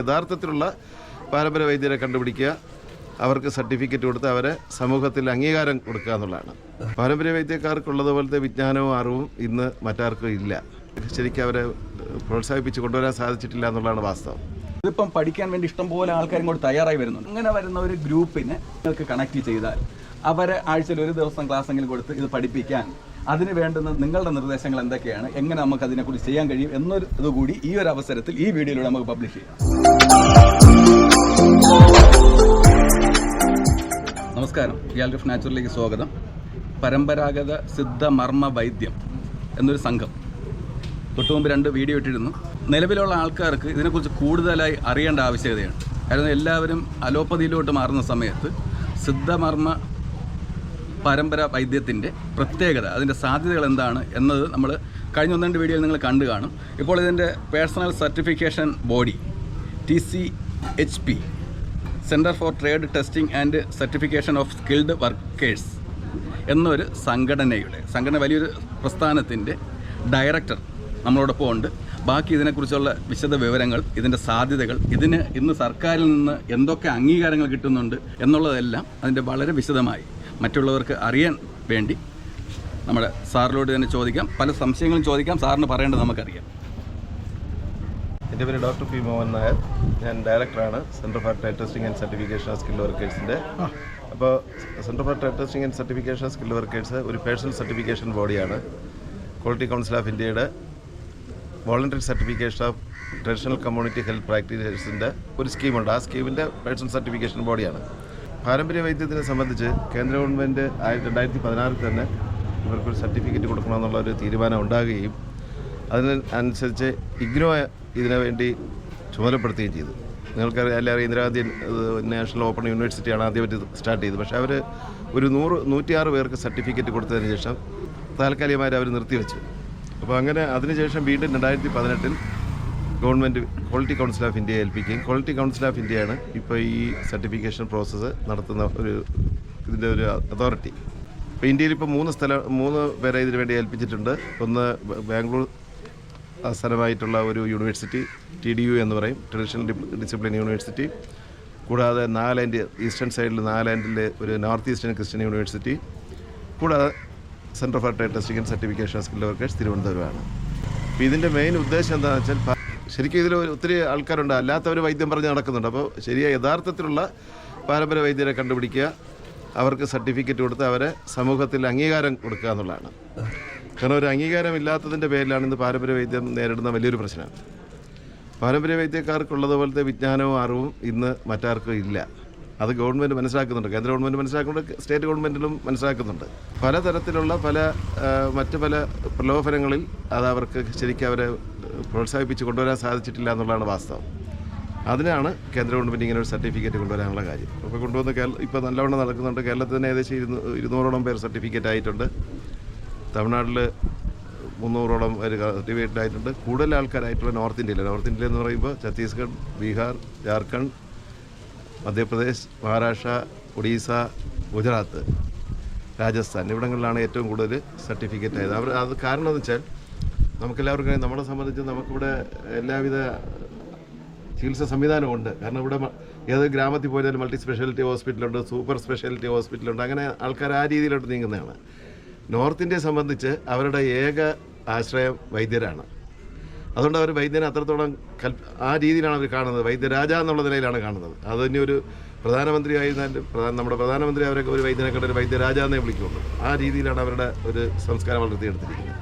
യഥാർത്ഥത്തിലുള്ള പാരമ്പര്യ വൈദ്യരെ കണ്ടുപിടിക്കുക അവർക്ക് സർട്ടിഫിക്കറ്റ് കൊടുത്ത് അവരെ സമൂഹത്തിൽ അംഗീകാരം കൊടുക്കുക എന്നുള്ളതാണ്. പാരമ്പര്യ വൈദ്യക്കാർക്കുള്ളതുപോലത്തെ വിജ്ഞാനവും അറിവും ഇന്ന് മറ്റാർക്കും ഇല്ല. ശരിക്കും അവരെ പ്രോത്സാഹിപ്പിച്ച് കൊണ്ടുവരാൻ സാധിച്ചിട്ടില്ല എന്നുള്ളതാണ് വാസ്തവം. ഇതിപ്പം പഠിക്കാൻ വേണ്ടി ഇഷ്ടംപോലെ ആൾക്കാരും ഇങ്ങോട്ട് തയ്യാറായി വരുന്നുണ്ട്. അങ്ങനെ വരുന്ന ഒരു ഗ്രൂപ്പിനെ നിങ്ങൾക്ക് കണക്ട് ചെയ്താൽ അവരെ ആഴ്ചയിൽ ഒരു ദിവസം ക്ലാസ് എങ്കിലും കൊടുത്ത് ഇത് പഠിപ്പിക്കാൻ അതിന് വേണ്ടുന്ന നിങ്ങളുടെ നിർദ്ദേശങ്ങൾ എന്തൊക്കെയാണ്? എങ്ങനെ നമുക്ക് അതിനെക്കുറിച്ച് ചെയ്യാൻ കഴിയും എന്നൊരു ഇതുകൂടി ഈ ഒരു അവസരത്തിൽ ഈ വീഡിയോയിലൂടെ നമുക്ക് പബ്ലിഷ് ചെയ്യാം. നമസ്കാരം. ഗാലറി ഓഫ് നാച്ചുറലിലേക്ക് സ്വാഗതം. പരമ്പരാഗത സിദ്ധ മർമ്മ വൈദ്യം എന്നൊരു സംഘം തൊട്ടു മുമ്പ് രണ്ട് വീഡിയോ ഇട്ടിരുന്നു. നിലവിലുള്ള ആൾക്കാർക്ക് ഇതിനെക്കുറിച്ച് കൂടുതലായി അറിയേണ്ട ആവശ്യകതയാണ്. കാരണം എല്ലാവരും അലോപ്പതിയിലോട്ട് മാറുന്ന സമയത്ത് സിദ്ധമർമ്മ പരമ്പര വൈദ്യത്തിന്റെ പ്രത്യേകത അതിന്റെ സാധ്യതകൾ എന്താണ് എന്നത് നമ്മൾ കഴിഞ്ഞ ഒന്ന് രണ്ട് വീഡിയോയിൽ നിങ്ങൾ കണ്ടു കാണും. ഇപ്പോൾ ഇതിന്റെ personal certification body T C H P centre for trade testing and certification of skilled workers എന്നൊരു സംഘടനയുടെ സംഘടന വലിയൊരു പ്രസ്ഥാനത്തിന്റെ ഡയറക്ടർ നമ്മളോടൊപ്പം ഉണ്ട്. ബാക്കി ഇതിനെക്കുറിച്ചുള്ള വിശദ വിവരങ്ങൾ ഇതിന്റെ സാധ്യതകൾ ഇതിന് ഇന്ന് സർക്കാരിൽ നിന്ന് എന്തൊക്കെ അംഗീകാരങ്ങൾ കിട്ടുന്നുണ്ട് എന്നുള്ളതെല്ലാം അതിന്റെ വളരെ വിശദമായി മറ്റുള്ളവർക്ക് അറിയാൻ വേണ്ടി നമ്മുടെ സാറിനോട് തന്നെ ചോദിക്കാം. പല സംശയങ്ങളും ചോദിക്കാം. സാറിന് പറയേണ്ടത് നമുക്കറിയാം. എന്റെ പേര് ഡോക്ടർ പി മോഹൻ നായർ. ഞാൻ ഡയറക്ടറാണ്. Centre for trade testing and certification of skill വർക്കേഴ്സിന്റെ. അപ്പോൾ centre for trade testing and certification of skill workers ഒരു പേഴ്സണൽ സർട്ടിഫിക്കേഷൻ ബോഡിയാണ്. ക്വാളിറ്റി കൗൺസിൽ ഓഫ് ഇന്ത്യയുടെ voluntary certification of traditional community health പ്രാക്ടീസേഴ്സിന്റെ ഒരു സ്കീമുണ്ട്. ആ സ്കീമിന്റെ പേഴ്സണൽ സർട്ടിഫിക്കേഷൻ ബോഡിയാണ്. പാരമ്പര്യ വൈദ്യത്തിനെ സംബന്ധിച്ച് കേന്ദ്ര ഗവൺമെന്റ് ആയിരത്തി രണ്ടായിരത്തി പതിനാറിൽ തന്നെ ഇവർക്കൊരു സർട്ടിഫിക്കറ്റ് കൊടുക്കണമെന്നുള്ള ഒരു തീരുമാനം ഉണ്ടാകുകയും അതിനനുസരിച്ച് ഇഗ്നോ ഇതിനു വേണ്ടി ചുമതലപ്പെടുത്തുകയും ചെയ്തു. നിങ്ങൾക്കറിയാം എല്ലാവരും ഇന്ദിരാഗാന്ധി നാഷണൽ ഓപ്പൺ യൂണിവേഴ്സിറ്റിയാണ് ആദ്യമായിട്ട് സ്റ്റാർട്ട് ചെയ്തത്. പക്ഷേ അവർ ഒരു നൂറ് നൂറ്റിയാറ് പേർക്ക് സർട്ടിഫിക്കറ്റ് കൊടുത്തതിന് ശേഷം താൽക്കാലികമായിട്ട് അവർ നിർത്തിവെച്ചു. അപ്പോൾ അങ്ങനെ അതിനുശേഷം വീണ്ടും രണ്ടായിരത്തി പതിനെട്ടിൽ ഗവൺമെന്റ് ക്വാളിറ്റി കൗൺസിൽ ഓഫ് ഇന്ത്യയെ ഏൽപ്പിക്കുകയും ക്വാളിറ്റി കൗൺസിൽ ഓഫ് ഇന്ത്യയാണ് ഇപ്പോൾ ഈ സർട്ടിഫിക്കേഷൻ പ്രോസസ്സ് നടത്തുന്ന ഒരു ഇതിന്റെ ഒരു അതോറിറ്റി. ഇപ്പോൾ ഇന്ത്യയിൽ ഇപ്പോൾ മൂന്ന് സ്ഥലം മൂന്ന് പേരെ ഇതിനു വേണ്ടി ഏൽപ്പിച്ചിട്ടുണ്ട്. ഒന്ന് ബാംഗ്ലൂർ ആസ്ഥാനമായിട്ടുള്ള ഒരു യൂണിവേഴ്സിറ്റി ടി ഡി യു എന്ന് പറയും ട്രഡീഷണൽ ഡിസിപ്ലിൻ യൂണിവേഴ്സിറ്റി. കൂടാതെ നാലാൻഡ് ഈസ്റ്റേൺ സൈഡിൽ നാലാൻഡിലെ ഒരു നോർത്ത് ഈസ്റ്റേൺ ക്രിസ്ത്യൻ യൂണിവേഴ്സിറ്റി. കൂടാതെ centre for testing and certification skill workers തിരുവനന്തപുരമാണ്. അപ്പോൾ ഇതിന്റെ മെയിൻ ഉദ്ദേശം എന്താണെന്ന് വെച്ചാൽ ശരിക്കും ഇതിൽ ഒത്തിരി ആൾക്കാരുണ്ട്. അല്ലാത്തവർ വൈദ്യം പറഞ്ഞ് നടക്കുന്നുണ്ട്. അപ്പോൾ ശരിയായ യഥാർത്ഥത്തിലുള്ള പാരമ്പര്യ വൈദ്യരെ കണ്ടുപിടിക്കുക. അവർക്ക് സർട്ടിഫിക്കറ്റ് കൊടുത്ത് അവരെ സമൂഹത്തിൽ അംഗീകാരം കൊടുക്കുക എന്നുള്ളതാണ്. കാരണം ഒരു അംഗീകാരം ഇല്ലാത്തതിന്റെ പേരിലാണ് ഇന്ന് പാരമ്പര്യ വൈദ്യം നേരിടുന്ന വലിയൊരു പ്രശ്നം. പാരമ്പര്യ വൈദ്യക്കാർക്കുള്ളതുപോലത്തെ വിജ്ഞാനവും അറിവും ഇന്ന് മറ്റാർക്കും ഇല്ല. അത് ഗവൺമെന്റ് മനസ്സിലാക്കുന്നുണ്ട്. കേന്ദ്ര ഗവൺമെന്റ് മനസ്സിലാക്കുന്നുണ്ട് സ്റ്റേറ്റ് ഗവൺമെന്റിലും മനസ്സിലാക്കുന്നുണ്ട്. പലതരത്തിലുള്ള പല മറ്റു പല പ്രലോഭനങ്ങളിൽ അത് അവർക്ക് ശരിക്കും അവരെ പ്രോത്സാഹിപ്പിച്ച് കൊണ്ടുവരാൻ സാധിച്ചിട്ടില്ല എന്നുള്ളതാണ് വാസ്തവം. അതിനാണ് കേന്ദ്ര ഗവൺമെന്റ് ഇങ്ങനെ ഒരു സർട്ടിഫിക്കറ്റ് കൊണ്ടുവരാനുള്ള കാര്യം. അപ്പോൾ കൊണ്ടുവന്ന് കേരള ഇപ്പോൾ നല്ലവണ്ണം നടക്കുന്നുണ്ട്. കേരളത്തിൽ തന്നെ ഏകദേശം ഇരുന്നൂ ഇരുന്നൂറോളം പേർ സർട്ടിഫിക്കറ്റ് ആയിട്ടുണ്ട്. തമിഴ്നാട്ടിൽ മുന്നൂറോളം പേര് സർട്ടിഫിക്കറ്റ് ആയിട്ടുണ്ട്. കൂടുതൽ ആൾക്കാരായിട്ടുള്ള നോർത്ത് ഇന്ത്യയിൽ നോർത്ത് ഇന്ത്യയിൽ എന്ന് പറയുമ്പോൾ ഛത്തീസ്ഗഡ് ബീഹാർ ജാർഖണ്ഡ് മധ്യപ്രദേശ് മഹാരാഷ്ട്ര ഒഡീസ ഗുജറാത്ത് രാജസ്ഥാൻ. ഇവിടങ്ങളിലാണ് ഏറ്റവും കൂടുതൽ സർട്ടിഫിക്കറ്റ് ആയത്. അവർ അത് കാരണം എന്ന് വെച്ചാൽ നമുക്കെല്ലാവർക്കും നമ്മളെ സംബന്ധിച്ച് നമുക്കിവിടെ എല്ലാവിധ ചികിത്സാ സംവിധാനമുണ്ട് കാരണം ഇവിടെ ഏത് ഗ്രാമത്തിൽ പോയാലും മൾട്ടി സ്പെഷ്യാലിറ്റി ഹോസ്പിറ്റലുണ്ട് സൂപ്പർ സ്പെഷ്യാലിറ്റി ഹോസ്പിറ്റലുണ്ട് അങ്ങനെ ആൾക്കാർ ആ രീതിയിലോട്ട് നീങ്ങുന്നതാണ്. നോർത്ത് ഇന്ത്യയെ സംബന്ധിച്ച് അവരുടെ ഏക ആശ്രയം വൈദ്യരാണ്. അതുകൊണ്ട് അവർ വൈദ്യനെ അത്രത്തോളം ആ രീതിയിലാണ് അവർ കാണുന്നത്. വൈദ്യരാജ എന്നുള്ള നിലയിലാണ് കാണുന്നത്. അത് തന്നെ ഒരു പ്രധാനമന്ത്രി ആയിരുന്നാലും പ്രധാന നമ്മുടെ പ്രധാനമന്ത്രി അവരൊക്കെ ഒരു വൈദ്യനെ കണ്ടൊരു വൈദ്യരാജ എന്നേ വിളിക്കുള്ളൂ. ആ രീതിയിലാണ് അവരുടെ ഒരു സംസ്കാരം വളർത്തിയെടുത്തിരിക്കുന്നത്.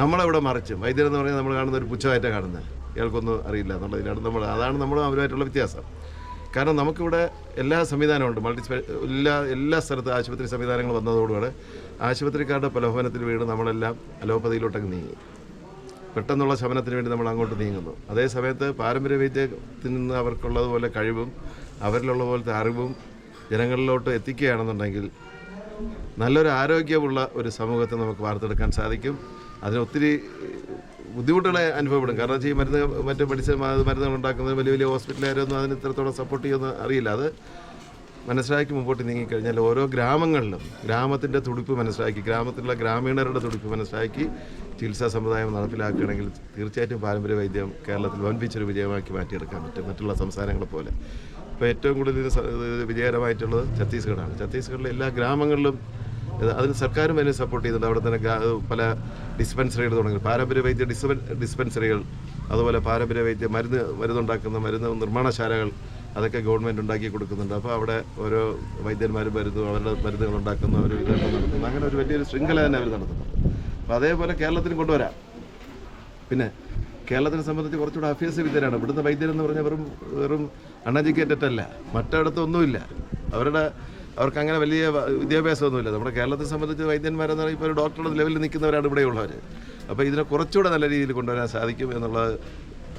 നമ്മളവിടെ മറിച്ചും? വൈദ്യർ എന്ന് പറഞ്ഞാൽ നമ്മൾ കാണുന്ന ഒരു പുച്ഛമായിട്ടാണ് കാണുന്നത്. ഇയാൾക്കൊന്നും അറിയില്ല എന്നുള്ളതിലാണ് നമ്മൾ അതാണ് നമ്മൾ അവരുമായിട്ടുള്ള വ്യത്യാസം. കാരണം നമുക്കിവിടെ എല്ലാ സംവിധാനമുണ്ട് മൾട്ടി എല്ലാ എല്ലാ സ്ഥലത്തും ആശുപത്രി സംവിധാനങ്ങൾ വന്നതോടുകൂടെ ആശുപത്രിക്കാരുടെ പ്രലോഭനത്തിൽ വീണ് നമ്മളെല്ലാം അലോപ്പതിയിലോട്ടൊക്കെ നീങ്ങി. പെട്ടെന്നുള്ള ശമനത്തിന് വേണ്ടി നമ്മൾ അങ്ങോട്ട് നീങ്ങുന്നു. അതേ സമയത്ത് പാരമ്പര്യ വൈദ്യത്തിൽ നിന്ന് അവർക്കുള്ളതുപോലെ കഴിവും അവരിലുള്ള പോലത്തെ അറിവും ജനങ്ങളിലോട്ട് എത്തിക്കുകയാണെന്നുണ്ടെങ്കിൽ നല്ലൊരു ആരോഗ്യമുള്ള ഒരു സമൂഹത്തെ നമുക്ക് വാർത്തെടുക്കാൻ സാധിക്കും. അതിന് ഒത്തിരി ബുദ്ധിമുട്ടുകൾ അനുഭവപ്പെടും. കാരണം വെച്ചാൽ ഈ മരുന്ന് മറ്റേ മെഡിസിൻ മരുന്നുകൾ ഉണ്ടാക്കുന്നത് വലിയ വലിയ ഹോസ്പിറ്റലുകാരൊന്നും അതിന് ഇത്രത്തോളം സപ്പോർട്ട് ചെയ്യുമെന്ന് അറിയില്ല. അത് മനസ്സിലാക്കി മുമ്പോട്ട് നീങ്ങിക്കഴിഞ്ഞാൽ ഓരോ ഗ്രാമങ്ങളിലും ഗ്രാമത്തിന്റെ തുടിപ്പ് മനസ്സിലാക്കി ഗ്രാമത്തിലുള്ള ഗ്രാമീണരുടെ തുടിപ്പ് മനസ്സിലാക്കി ചികിത്സാ സമ്പ്രദായം നടപ്പിലാക്കുകയാണെങ്കിൽ തീർച്ചയായിട്ടും പാരമ്പര്യ വൈദ്യം കേരളത്തിൽ വൻപിച്ചൊരു വിജയമാക്കി മാറ്റിയെടുക്കാൻ പറ്റും. മറ്റുള്ള സംസ്ഥാനങ്ങളെ പോലെ. ഇപ്പോൾ ഏറ്റവും കൂടുതൽ വിജയകരമായിട്ടുള്ളത് ഛത്തീസ്ഗഡാണ് ഛത്തീസ്ഗഡിലെ എല്ലാ ഗ്രാമങ്ങളിലും അതിന് സർക്കാരും അതിനെ സപ്പോർട്ട് ചെയ്യുന്നുണ്ട്. അവിടെ തന്നെ പല ഡിസ്പെൻസറികൾ തുടങ്ങി. പാരമ്പര്യ വൈദ്യ ഡിസ്പ ഡിസ്പെൻസറികൾ അതുപോലെ പാരമ്പര്യ വൈദ്യ മരുന്ന് മരുന്നുണ്ടാക്കുന്ന മരുന്ന് നിർമ്മാണശാലകൾ അതൊക്കെ ഗവൺമെന്റ് ഉണ്ടാക്കി കൊടുക്കുന്നുണ്ട്. അപ്പോൾ അവിടെ ഓരോ വൈദ്യന്മാർ മരുന്ന് അവരുടെ മരുന്നുകൾ ഉണ്ടാക്കുന്ന ഒരു ഇതൊക്കെ നടത്തുന്നു. അങ്ങനെ ഒരു വലിയൊരു ശൃംഖല തന്നെ അവർ നടത്തുന്നുണ്ട് അപ്പോൾ അതേപോലെ കേരളത്തിന് കൊണ്ടുവരാം. പിന്നെ കേരളത്തിനെ സംബന്ധിച്ച് കുറച്ചുകൂടെ അഭ്യാസ വിദ്യരാണ് ഇവിടുത്തെ വൈദ്യരെന്ന് പറഞ്ഞാൽ വെറും വെറും അൺഎഡ്യൂക്കേറ്റഡ് അല്ല. മറ്റിടത്തൊന്നുമില്ല. അവരുടെ അവർക്ക് അങ്ങനെ വലിയ വിദ്യാഭ്യാസമൊന്നുമില്ല. നമ്മുടെ കേരളത്തെ സംബന്ധിച്ച് വൈദ്യന്മാരെന്ന് പറയുമ്പോൾ ഒരു ഡോക്ടറുടെ ലെവലിൽ നിൽക്കുന്നവരാണ് ഇവിടെയുള്ളവർ അപ്പോൾ ഇതിനെ കുറച്ചുകൂടെ നല്ല രീതിയിൽ കൊണ്ടുവരാൻ സാധിക്കും എന്നുള്ളത്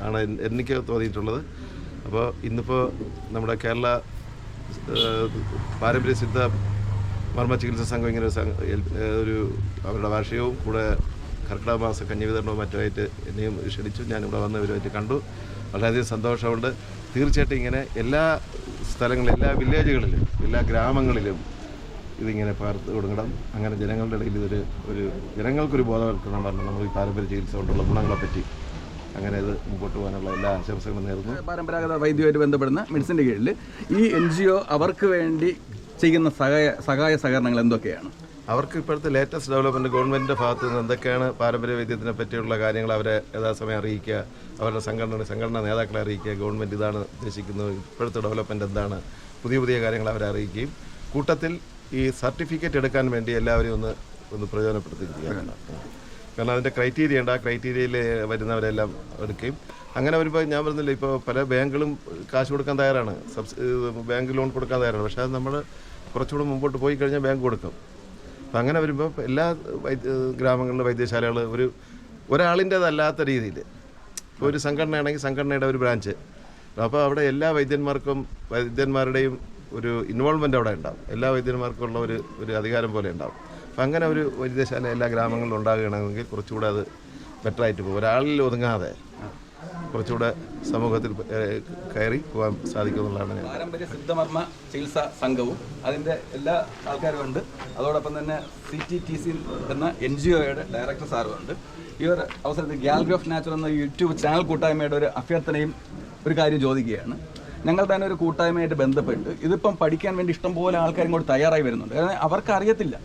ആണ് എനിക്ക് തോന്നിയിട്ടുള്ളത്. അപ്പോൾ ഇന്നിപ്പോൾ നമ്മുടെ കേരള പാരമ്പര്യ സിദ്ധ മർമ്മ ചികിത്സാ സംഘം ഇങ്ങനെ ഒരു അവരുടെ വാർഷികവും കൂടെ കർക്കിടക മാസ കഞ്ഞി വിതരണവും മറ്റുമായിട്ട് എന്നെയും ക്ഷണിച്ചു. ഞാനിവിടെ വന്ന് ഇവരുമായിട്ട് കണ്ടു. വളരെയധികം സന്തോഷമുണ്ട്. തീർച്ചയായിട്ടും ഇങ്ങനെ എല്ലാ സ്ഥലങ്ങളിലും എല്ലാ വില്ലേജുകളിലും എല്ലാ ഗ്രാമങ്ങളിലും ഇതിങ്ങനെ പകർത്ത് കൊടുക്കണം. അങ്ങനെ ജനങ്ങളുടെ ഇടയിൽ ഇതൊരു ഒരു ജനങ്ങൾക്കൊരു ബോധവൽക്കരണം വരണം. നമ്മൾ ഈ പാരമ്പര്യ ചികിത്സ കൊണ്ടുള്ള ഗുണങ്ങളെപ്പറ്റി അങ്ങനെ ഇത് മുമ്പോട്ട് പോകാനുള്ള എല്ലാ ആശംസകളും നേരുന്നു. പരമ്പരാഗത വൈദ്യമായിട്ട് ബന്ധപ്പെടുന്ന മെഡിസിന്റെ കീഴിൽ ഈ എൻ ജി ഒ അവർക്ക് വേണ്ടി ചെയ്യുന്ന സഹായ സഹായ സഹകരണങ്ങൾ എന്തൊക്കെയാണ്? അവർക്ക് ഇപ്പോഴത്തെ ലേറ്റസ്റ്റ് ഡെവലപ്മെന്റ് ഗവൺമെന്റിന്റെ ഭാഗത്ത് നിന്ന് എന്തൊക്കെയാണ് പാരമ്പര്യ വൈദ്യത്തിനെ പറ്റിയുള്ള കാര്യങ്ങൾ അവരെ യഥാസമയം അറിയിക്കുക അവരുടെ സംഘടന സംഘടനാ നേതാക്കളെ അറിയിക്കുക ഗവൺമെന്റ് ഇതാണ് ഉദ്ദേശിക്കുന്നത് ഇപ്പോഴത്തെ ഡെവലപ്മെന്റ് എന്താണ് പുതിയ പുതിയ കാര്യങ്ങൾ അവരെ അറിയിക്കുകയും കൂട്ടത്തിൽ ഈ സർട്ടിഫിക്കറ്റ് എടുക്കാൻ വേണ്ടി എല്ലാവരെയും ഒന്ന് ഒന്ന് പ്രയോജനപ്പെടുത്തിയിരിക്കുകയാണ്. കാരണം അതിന്റെ ക്രൈറ്റീരിയ ഉണ്ട്. ആ ക്രൈറ്റീരിയയിൽ വരുന്നവരെല്ലാം എടുക്കുകയും അങ്ങനെ വരുമ്പോൾ ഞാൻ പറഞ്ഞില്ല ഇപ്പോൾ പല ബാങ്കുകളും കാശ് കൊടുക്കാൻ തയ്യാറാണ്. സബ്സ് ബാങ്ക് ലോൺ കൊടുക്കാൻ തയ്യാറാണ്. പക്ഷേ അത് നമ്മൾ കുറച്ചുകൂടെ മുമ്പോട്ട് പോയി കഴിഞ്ഞാൽ ബാങ്ക് കൊടുക്കും. അപ്പം അങ്ങനെ വരുമ്പോൾ എല്ലാ വൈദ്യ ഗ്രാമങ്ങളിലെ വൈദ്യശാലകൾ ഒരു ഒരാളിന്റേതല്ലാത്ത രീതിയിൽ ഒരു സംഘടനയാണെങ്കിൽ സംഘടനയുടെ ഒരു ബ്രാഞ്ച് അപ്പോൾ അവിടെ എല്ലാ വൈദ്യന്മാർക്കും വൈദ്യന്മാരുടെയും ഒരു ഇൻവോൾവ്മെന്റ് അവിടെ ഉണ്ടാവും. എല്ലാ വൈദ്യന്മാർക്കും ഉള്ള ഒരു ഒരു അധികാരം പോലെ ഉണ്ടാവും. അപ്പം അങ്ങനെ ഒരു വൈദ്യശാല എല്ലാ ഗ്രാമങ്ങളിലും ഉണ്ടാകുകയാണെങ്കിൽ കുറച്ചുകൂടെ അത് ബെറ്ററായിട്ട് പോകും. ഒരാളിൽ ഒതുങ്ങാതെ കുറച്ചുകൂടെ സമൂഹത്തിൽ കയറി പോകാൻ സാധിക്കുമെന്നുള്ളതാണ് ഞാൻ. പാരമ്പര്യ സിദ്ധമർമ്മ ചികിത്സാ സംഘവും അതിന്റെ എല്ലാ ആൾക്കാരും ഉണ്ട്. അതോടൊപ്പം തന്നെ സി ടി ടി സി എന്ന എൻ ജി ഒയുടെ ഡയറക്ടർ സാറും ഉണ്ട്. ഈ ഒരു അവസരത്തിൽ ഗാലറി ഓഫ് നാച്ചുറൽ എന്ന യൂട്യൂബ് ചാനൽ കൂട്ടായ്മയുടെ ഒരു അഭ്യർത്ഥനയും ഒരു കാര്യം ചോദിക്കുകയാണ്. ഞങ്ങൾ തന്നെ ഒരു കൂട്ടായ്മയായിട്ട് ബന്ധപ്പെട്ട് ഇതിപ്പം പഠിക്കാൻ വേണ്ടി ഇഷ്ടംപോലെ ആൾക്കാർ ഇങ്ങോട്ട് തയ്യാറായി വരുന്നുണ്ട്. കാരണം അവർക്ക് അറിയത്തില്ല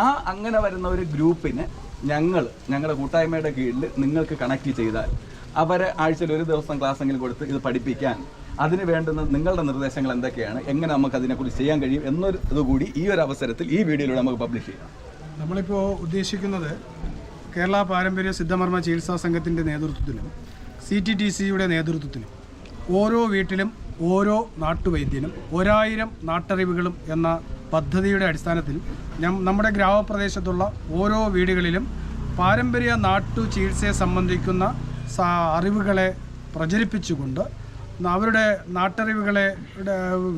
ആ അങ്ങനെ വരുന്ന ഒരു ഗ്രൂപ്പിനെ ഞങ്ങൾ ഞങ്ങളുടെ കൂട്ടായ്മയുടെ കീഴിൽ നിങ്ങൾക്ക് കണക്ട് ചെയ്താൽ അവരെ ആഴ്ചയിൽ ഒരു ദിവസം ക്ലാസ്സെങ്കിലും കൊടുത്ത് ഇത് പഠിപ്പിക്കാൻ അതിന് വേണ്ടുന്ന നിങ്ങളുടെ നിർദ്ദേശങ്ങൾ എന്തൊക്കെയാണ് എങ്ങനെ നമുക്ക് അതിനെക്കുറിച്ച് ചെയ്യാൻ കഴിയും എന്നൊരു ഇതുകൂടി ഈ ഒരു അവസരത്തിൽ ഈ വീഡിയോയിലൂടെ നമുക്ക് പബ്ലിഷ് ചെയ്യാം. നമ്മളിപ്പോൾ ഉദ്ദേശിക്കുന്നത് കേരള പാരമ്പര്യ സിദ്ധമർമ്മ ചികിത്സാ സംഘത്തിന്റെ നേതൃത്വത്തിലും സി ടി ടി സിയുടെ നേതൃത്വത്തിലും ഓരോ വീട്ടിലും ഓരോ നാട്ടുവൈദ്യനും ഒരായിരം നാട്ടറിവുകളും എന്ന പദ്ധതിയുടെ അടിസ്ഥാനത്തിൽ നമ്മുടെ ഗ്രാമപ്രദേശത്തുള്ള ഓരോ വീടുകളിലും പാരമ്പര്യ നാട്ടു ചികിത്സയെ സംബന്ധിക്കുന്ന അറിവുകളെ പ്രചരിപ്പിച്ചുകൊണ്ട് അവരുടെ നാട്ടറിവുകളെ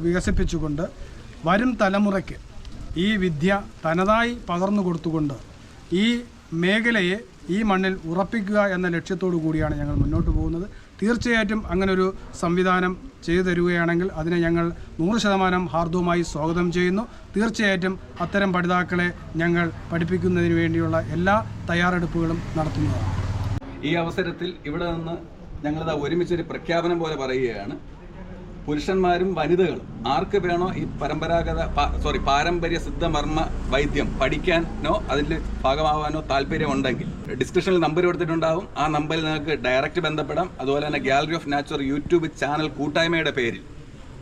വികസിപ്പിച്ചുകൊണ്ട് വരും തലമുറയ്ക്ക് ഈ വിദ്യ തനതായി പകർന്നു കൊടുത്തുകൊണ്ട് ഈ മേഖലയെ ഈ മണ്ണിൽ ഉറപ്പിക്കുക എന്ന ലക്ഷ്യത്തോടു കൂടിയാണ് ഞങ്ങൾ മുന്നോട്ട് പോകുന്നത്. തീർച്ചയായിട്ടും അങ്ങനൊരു സംവിധാനം ചെയ്തു തരികയാണെങ്കിൽ അതിനെ ഞങ്ങൾ നൂറ് ശതമാനം ഹാർദവുമായി സ്വാഗതം ചെയ്യുന്നു. തീർച്ചയായിട്ടും അത്തരം പഠിതാക്കളെ ഞങ്ങൾ പഠിപ്പിക്കുന്നതിന് വേണ്ടിയുള്ള എല്ലാ തയ്യാറെടുപ്പുകളും നടത്തുന്നതാണ്. ഈ അവസരത്തിൽ ഇവിടെ നിന്ന് ഞങ്ങളിതാ ഒരുമിച്ചൊരു പ്രഖ്യാപനം പോലെ പറയുകയാണ്. പുരുഷന്മാരും വനിതകളും. ആർക്ക് വേണോ ഈ പരമ്പരാഗത സോറി പാരമ്പര്യ സിദ്ധമർമ്മ വൈദ്യം പഠിക്കാനോ അതിൽ ഭാഗമാവാനോ താല്പര്യമുണ്ടെങ്കിൽ ഡിസ്ക്രിപ്ഷനിൽ നമ്പർ കൊടുത്തിട്ടുണ്ടാവും. ആ നമ്പറിൽ നിങ്ങൾക്ക് ഡയറക്റ്റ് ബന്ധപ്പെടാം. അതുപോലെ തന്നെ gallery of natural YouTube channel കൂട്ടായ്മയുടെ പേരിൽ.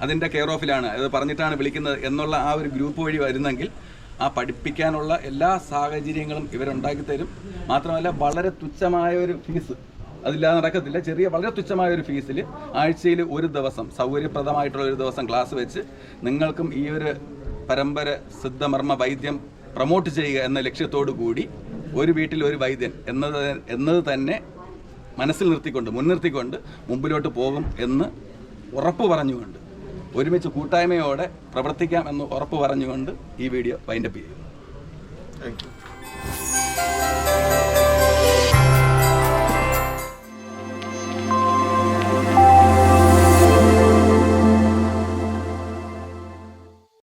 അതിന്റെ കെയർ ഓഫിലാണ് അത് പറഞ്ഞിട്ടാണ് വിളിക്കുന്നത് എന്നുള്ള ആ ഒരു ഗ്രൂപ്പ് വഴി വരുന്നെങ്കിൽ ആ പഠിപ്പിക്കാനുള്ള എല്ലാ സാഹചര്യങ്ങളും ഇവരുണ്ടാക്കി തരും മാത്രമല്ല വളരെ തുച്ഛമായ ഒരു ഫീസ് അതില്ലാതെ നടക്കത്തില്ല. ചെറിയ വളരെ തുച്ഛമായ ഒരു ഫീസിൽ ആഴ്ചയിൽ ഒരു ദിവസം സൗകര്യപ്രദമായിട്ടുള്ള ഒരു ദിവസം ക്ലാസ് വെച്ച് നിങ്ങൾക്കും ഈ ഒരു പരമ്പര സിദ്ധമർമ്മ വൈദ്യം പ്രൊമോട്ട് ചെയ്യുക എന്ന ലക്ഷ്യത്തോടു കൂടി ഒരു വീട്ടിൽ ഒരു വൈദ്യൻ എന്നത് എന്നത് തന്നെ മനസ്സിൽ നിർത്തിക്കൊണ്ട് മുൻനിർത്തിക്കൊണ്ട് മുമ്പിലോട്ട് പോകും എന്ന് ഉറപ്പ് പറഞ്ഞുകൊണ്ട് ഒരുമിച്ച് കൂട്ടായ്മയോടെ പ്രവർത്തിക്കാം എന്ന് ഉറപ്പ് പറഞ്ഞുകൊണ്ട് ഈ വീഡിയോ വൈൻഡപ്പ് ചെയ്യും താങ്ക് യു